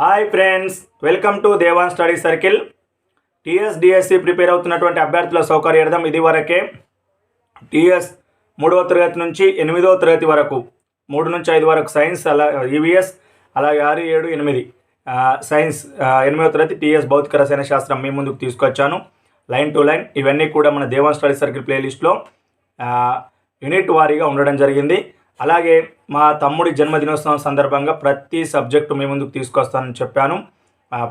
Hi friends welcome to Devan study circle. TS DSC prepare అవుతున్నటువంటి అభ్యర్థుల సౌకర్యార్థం ఇది వరకే. టీఎస్ మూడవ తరగతి నుంచి ఎనిమిదవ తరగతి వరకు మూడు నుంచి ఐదు వరకు సైన్స్ అలా ఈవీఎస్ అలాగే ఆరు ఏడు ఎనిమిది సైన్స్ ఎనిమిదవ తరగతి టీఎస్ భౌతిక రసాయన శాస్త్రం మీ ముందుకు తీసుకొచ్చాను. లైన్ టు లైన్ ఇవన్నీ కూడా మన దేవాన్ స్టడీ సర్కిల్ ప్లేలిస్ట్లో యూనిట్ వారీగా ఉండడం జరిగింది. అలాగే మా తమ్ముడి జన్మదినోత్సవం సందర్భంగా ప్రతి సబ్జెక్టు మీ ముందుకు తీసుకొస్తానని చెప్పాను.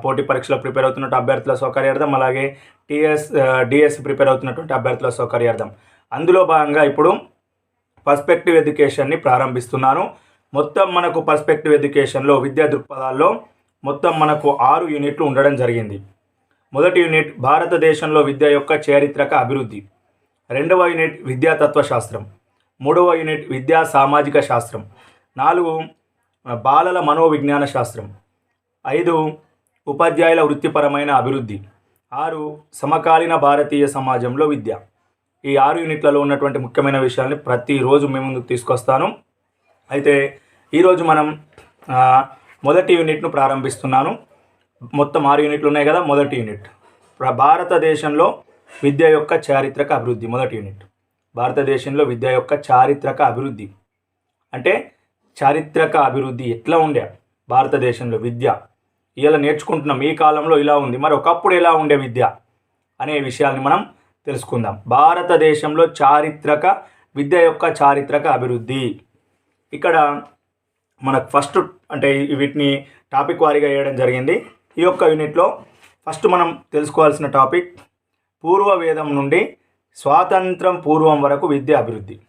పోటీ పరీక్షలో ప్రిపేర్ అవుతున్నట్టు అభ్యర్థుల సౌకర్యార్థం అలాగే టీఎస్ డిఎస్ ప్రిపేర్ అవుతున్నటువంటి అభ్యర్థుల సౌకర్యార్థం. అందులో భాగంగా ఇప్పుడు పర్స్పెక్టివ్ ఎడ్యుకేషన్ని ప్రారంభిస్తున్నాను. మొత్తం మనకు పర్స్పెక్టివ్ ఎడ్యుకేషన్లో విద్యా దృక్పథాల్లో మొత్తం మనకు ఆరు యూనిట్లు ఉండడం జరిగింది. మొదటి యూనిట్ భారతదేశంలో విద్య యొక్క చారిత్రక అభివృద్ధి. రెండవ యూనిట్ విద్యా తత్వశాస్త్రం మూడవ యూనిట్ విద్యా సామాజిక శాస్త్రం. నాలుగు బాలల మనోవిజ్ఞాన శాస్త్రం. ఐదు ఉపాధ్యాయుల వృత్తిపరమైన అభివృద్ధి. ఆరు సమకాలీన భారతీయ సమాజంలో విద్య. ఈ ఆరు యూనిట్లలో ఉన్నటువంటి ముఖ్యమైన విషయాల్ని ప్రతిరోజు మేము ముందుకు తీసుకొస్తాను. అయితే ఈరోజు మనం మొదటి యూనిట్ను ప్రారంభిస్తున్నాను. మొత్తం ఆరు యూనిట్లు ఉన్నాయి కదా మొదటి యూనిట్. భారతదేశంలో విద్య యొక్క చారిత్రక అభివృద్ధి మొదటి యూనిట్. భారతదేశంలో విద్య యొక్క చారిత్రక అభివృద్ధి. అంటే చారిత్రక అభివృద్ధి ఎట్లా ఉండే? భారతదేశంలో విద్య. ఇలా నేర్చుకుంటున్నాం. ఈ కాలంలో ఇలా ఉంది. మరి ఒకప్పుడు ఎలా ఉండే విద్య? అనే విషయాన్ని మనం తెలుసుకుందాం. భారతదేశంలో చారిత్రక విద్య యొక్క చారిత్రక అభివృద్ధి. ఇక్కడ మనకు ఫస్ట్ అంటే వీటిని టాపిక్ వారీగా వేయడం జరిగింది. ఈ యొక్క యూనిట్లో ఫస్ట్ మనం తెలుసుకోవాల్సిన టాపిక్ పూర్వ వేదం నుండి స్వాతంత్రం పూర్వం వరకు విద్య అభివృద్ధి.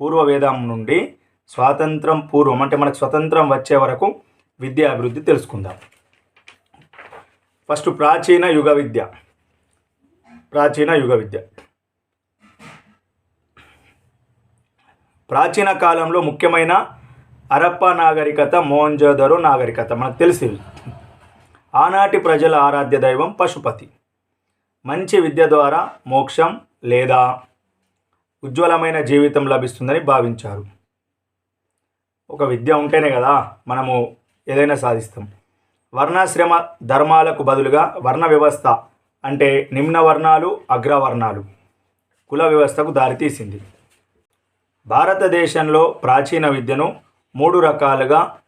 పూర్వ వేదం నుండి స్వాతంత్రం పూర్వం అంటే మనకు స్వతంత్రం వచ్చే వరకు విద్య అభివృద్ధి తెలుసుకుందాం. ఫస్ట్ ప్రాచీన యుగ విద్య. ప్రాచీన యుగ విద్య. ప్రాచీన కాలంలో ముఖ్యమైన అరప్ప నాగరికత మోహంజోదరో నాగరికత మనకు తెలిసింది ఆనాటి ప్రజల ఆరాధ్య దైవం పశుపతి. మంచి విద్య ద్వారా మోక్షం లేదా ఉజ్వలమైన జీవితం లభిస్తుందని భావించారు. ఒక విద్య ఉంటేనే కదా మనము ఏదైనా సాధిస్తాం. వర్ణాశ్రమ ధర్మాలకు బదులుగా వర్ణ వ్యవస్థ అంటే నిమ్న వర్ణాలు అగ్రవర్ణాలు కుల వ్యవస్థకు దారితీసింది భారతదేశంలో ప్రాచీన విద్యను మూడు రకాలుగా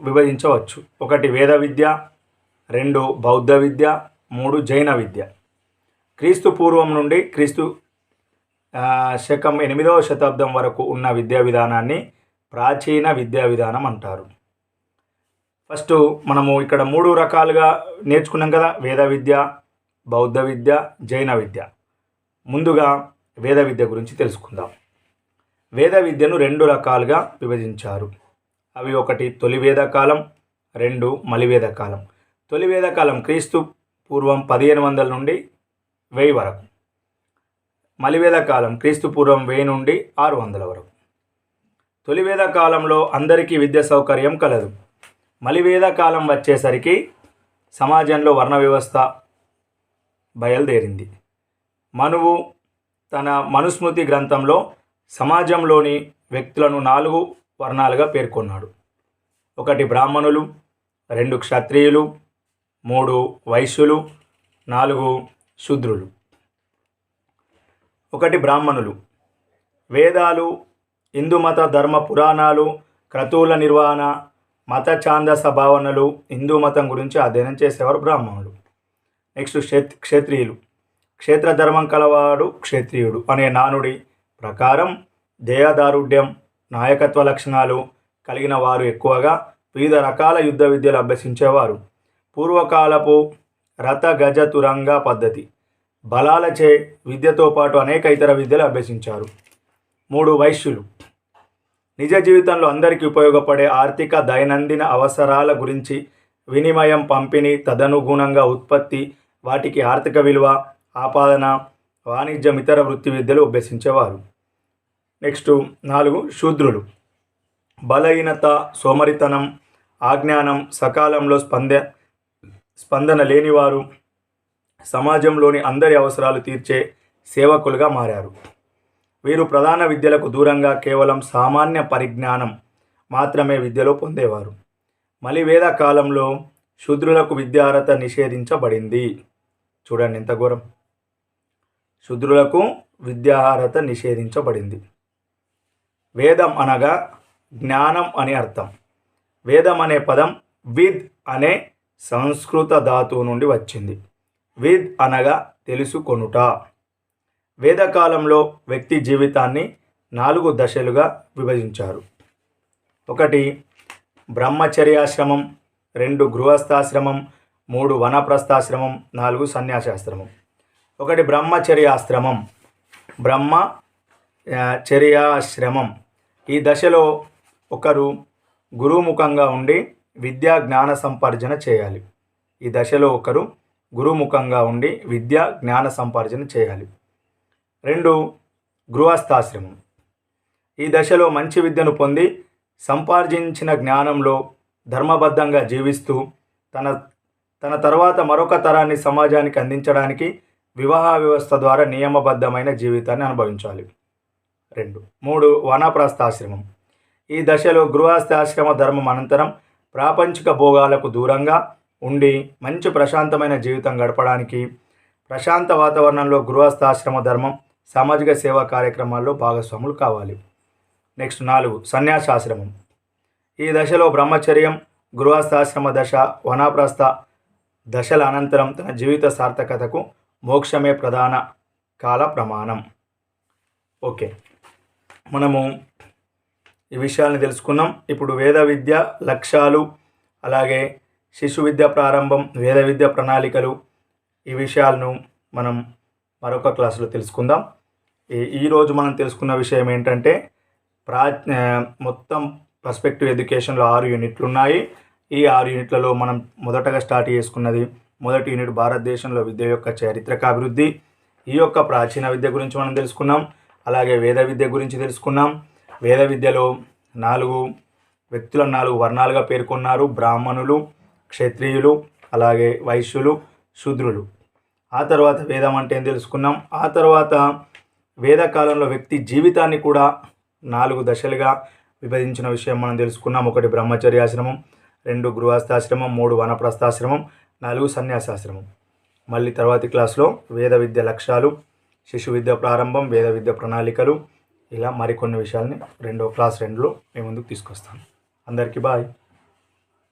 విభజించవచ్చు. ఒకటి వేద విద్య రెండు బౌద్ధ విద్య మూడు జైన విద్య. క్రీస్తు పూర్వం నుండి క్రీస్తు శకం ఎనిమిదవ శతాబ్దం వరకు ఉన్న విద్యా విధానాన్ని ప్రాచీన విద్యా విధానం అంటారు. ఫస్ట్ మనము ఇక్కడ మూడు రకాలుగా నేర్చుకున్నాం కదా వేద విద్య బౌద్ధ విద్య జైన విద్య. ముందుగా వేద విద్య గురించి తెలుసుకుందాం. వేద విద్యను రెండు రకాలుగా విభజించారు. అవి ఒకటి తొలి వేదకాలం రెండు మలివేద కాలం. తొలి వేదకాలం క్రీస్తు పూర్వం పదిహేను వందల నుండి వెయ్యి వరకు. మలివేద కాలం క్రీస్తుపూర్వం వెయ్యి నుండి ఆరు వందల వరకు. తొలివేద కాలంలో అందరికీ విద్య సౌకర్యం కలదు. మలివేద కాలం వచ్చేసరికి సమాజంలో వర్ణ వ్యవస్థ బయలుదేరింది. మనువు తన మనుస్మృతి గ్రంథంలో సమాజంలోని వ్యక్తులను నాలుగు వర్ణాలుగా పేర్కొన్నాడు. ఒకటి బ్రాహ్మణులు రెండు క్షత్రియులు మూడు వైశ్యులు నాలుగు శూద్రులు. ఒకటి బ్రాహ్మణులు. వేదాలు హిందూ మత ధర్మ పురాణాలు క్రతువుల నిర్వహణ మత ఛాందస భావనలు హిందూ మతం గురించి అధ్యయనం చేసేవారు బ్రాహ్మణులు. నెక్స్ట్ క్షేత్ క్షేత్రియులు. క్షేత్ర ధర్మం కలవాడు క్షేత్రియుడు అనే నానుడి ప్రకారం దేహదారుఢ్యం నాయకత్వ లక్షణాలు కలిగిన వారు ఎక్కువగా వివిధ రకాల యుద్ధ విద్యలు అభ్యసించేవారు. పూర్వకాలపు రథ గజ తురంగ పద్ధతి. బలాలచే విద్యతో పాటు అనేక ఇతర విద్యలు అభ్యసించారు. మూడు వైశ్యులు. నిజ జీవితంలో అందరికీ ఉపయోగపడే ఆర్థిక దైనందిన అవసరాల గురించి వినిమయం పంపిణీ తదనుగుణంగా ఉత్పత్తి వాటికి ఆర్థిక విలువ ఆపాదన వాణిజ్యం ఇతర వృత్తి విద్యలు అభ్యసించేవారు. నెక్స్ట్ నాలుగు శూద్రులు. బలహీనత సోమరితనం ఆజ్ఞానం సకాలంలో స్పంద స్పందన లేనివారు సమాజంలోని అందరి అవసరాలు తీర్చే సేవకులుగా మారారు. వీరు ప్రధాన విద్యలకు దూరంగా కేవలం సామాన్య పరిజ్ఞానం మాత్రమే విద్యలో పొందేవారు. మలివేద కాలంలో శూద్రులకు విద్యార్హత నిషేధించబడింది. చూడండి ఎంత ఘోరం. శూద్రులకు విద్యార్హత నిషేధించబడింది. వేదం అనగా జ్ఞానం అని అర్థం. వేదం అనే పదం విద్ అనే సంస్కృత ధాతువు నుండి వచ్చింది. విద్ అనగా తెలుసుకొనుట. వేదకాలంలో వ్యక్తి జీవితాన్ని నాలుగు దశలుగా విభజించారు. ఒకటి బ్రహ్మచర్యాశ్రమం రెండు గృహస్థాశ్రమం మూడు వనప్రస్థాశ్రమం నాలుగు సన్యాసాశ్రమం. ఒకటి బ్రహ్మచర్యాశ్రమం. బ్రహ్మ చర్యాశ్రమం. ఈ దశలో ఒకరు గురుముఖంగా ఉండి విద్యా జ్ఞాన సంపార్జన చేయాలి. ఈ దశలో ఒకరు గురుముఖంగా ఉండి విద్య జ్ఞాన సంపార్జన చేయాలి. రెండు గృహస్థాశ్రమం. ఈ దశలో మంచి విద్యను పొంది సంపార్జించిన జ్ఞానంలో ధర్మబద్ధంగా జీవిస్తూ తన తన తర్వాత మరొక తరాన్ని సమాజానికి అందించడానికి వివాహ వ్యవస్థ ద్వారా నియమబద్ధమైన జీవితాన్ని అనుభవించాలి. రెండు మూడు వనప్రస్థాశ్రమం. ఈ దశలో గృహస్థాశ్రమ ధర్మం అనంతరం ప్రాపంచిక భోగాలకు దూరంగా ఉండి మంచి ప్రశాంతమైన జీవితం గడపడానికి ప్రశాంత వాతావరణంలో గృహస్థాశ్రమ ధర్మం సామాజిక సేవా కార్యక్రమాల్లో భాగస్వాములు కావాలి. నెక్స్ట్ నాలుగు సన్యాసాశ్రమం. ఈ దశలో బ్రహ్మచర్యం గృహస్థాశ్రమ దశ వనాప్రస్థ దశల అనంతరం తన జీవిత సార్థకతకు మోక్షమే ప్రధాన కాల ప్రమాణం. ఓకే. మనము ఈ విషయాలను తెలుసుకున్నాం. ఇప్పుడు వేద విద్య లక్ష్యాలు అలాగే శిశు విద్య ప్రారంభం వేద విద్య ప్రణాళికలు ఈ విషయాలను మనం మరొక క్లాసులో తెలుసుకుందాం. ఈ- ఈరోజు మనం తెలుసుకున్న విషయం ఏంటంటే ప్రా మొత్తం పర్స్పెక్టివ్ ఎడ్యుకేషన్లో ఆరు యూనిట్లు ఉన్నాయి ఈ ఆరు యూనిట్లలో మనం మొదటగా స్టార్ట్ చేసుకున్నది మొదటి యూనిట్ భారతదేశంలో విద్య యొక్క చారిత్రక అభివృద్ధి ఈ యొక్క ప్రాచీన విద్య గురించి మనం తెలుసుకున్నాం. అలాగే వేద విద్య గురించి తెలుసుకున్నాం. వేద విద్యలో నాలుగు వ్యక్తులను నాలుగు వర్ణాలుగా పేర్కొన్నారు. బ్రాహ్మణులు క్షత్రియులు అలాగే వైశ్యులు శూద్రులు. ఆ తర్వాత వేదం అంటే ఏం తెలుసుకున్నాం? ఆ తర్వాత వేదకాలంలో వ్యక్తి జీవితాన్ని కూడా నాలుగు దశలుగా విభజించిన విషయం మనం తెలుసుకున్నాం. ఒకటి బ్రహ్మచర్యాశ్రమం రెండు గృహస్థాశ్రమం మూడు వనప్రస్థాశ్రమం నాలుగు సన్యాసాశ్రమం. మళ్ళీ తర్వాతి క్లాస్లో వేద విద్య లక్ష్యాలు శిశు విద్య ప్రారంభం వేద విద్య ప్రణాళికలు ఇలా మరికొన్ని విషయాల్ని రెండో క్లాస్ రెండులో మేము ముందుకు తీసుకొస్తాను. అందరికీ బాయ్.